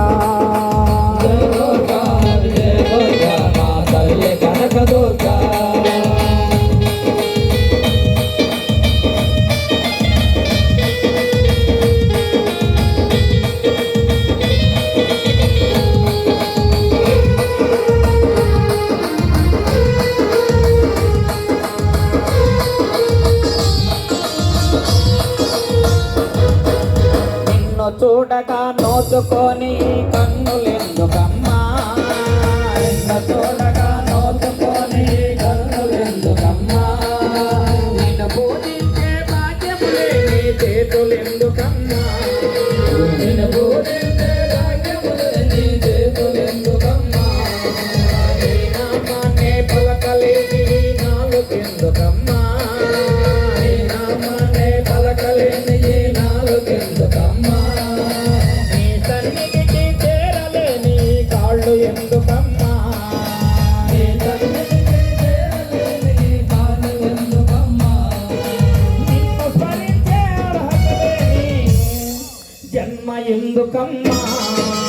Oh. చూడక నోచుకొని కన్నులెందుకమ్మా? నిన్ను చూడక నోచుకొని కన్నులెందుకమ్మా? నిన్ను పూజించే భాగ్యములే నీ చేతులెందుకమ్మా? నిన్ను పూజించే భాగ్యములే నీ చేతులెందుకమ్మా? నీ నామాన్నే పలకలేని నాలుగెందుకమ్మా నీ నామాన్నే పలకలేని నాలుగెందు లోకమ్మా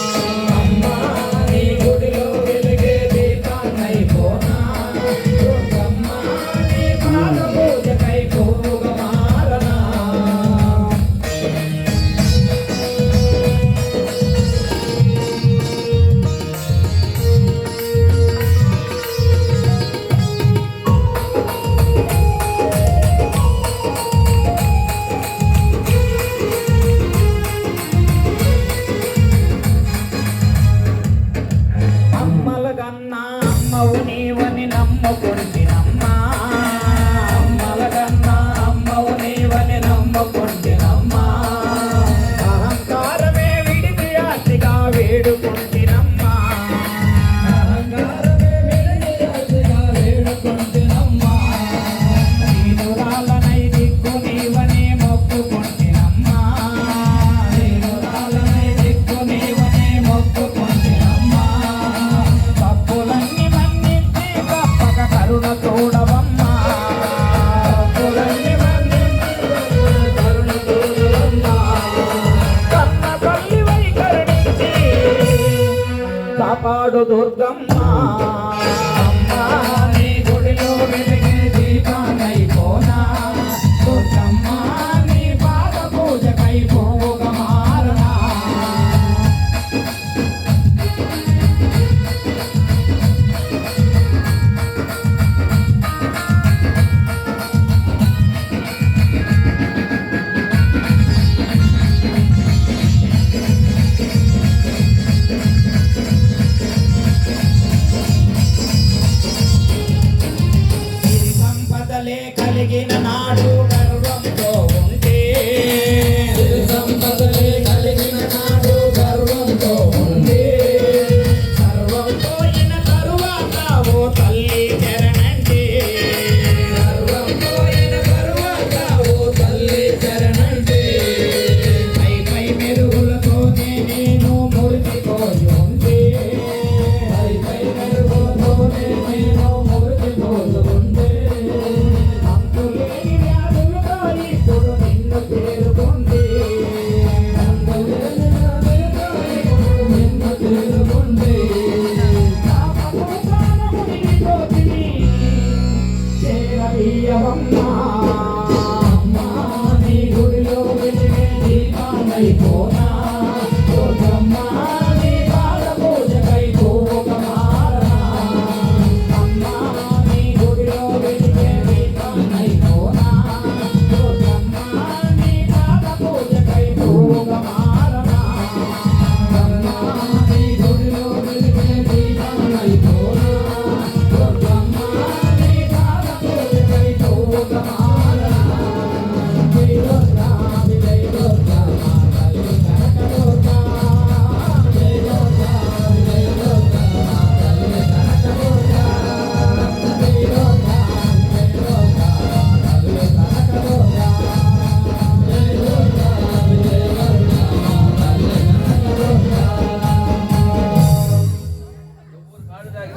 దుర్గమ్మా.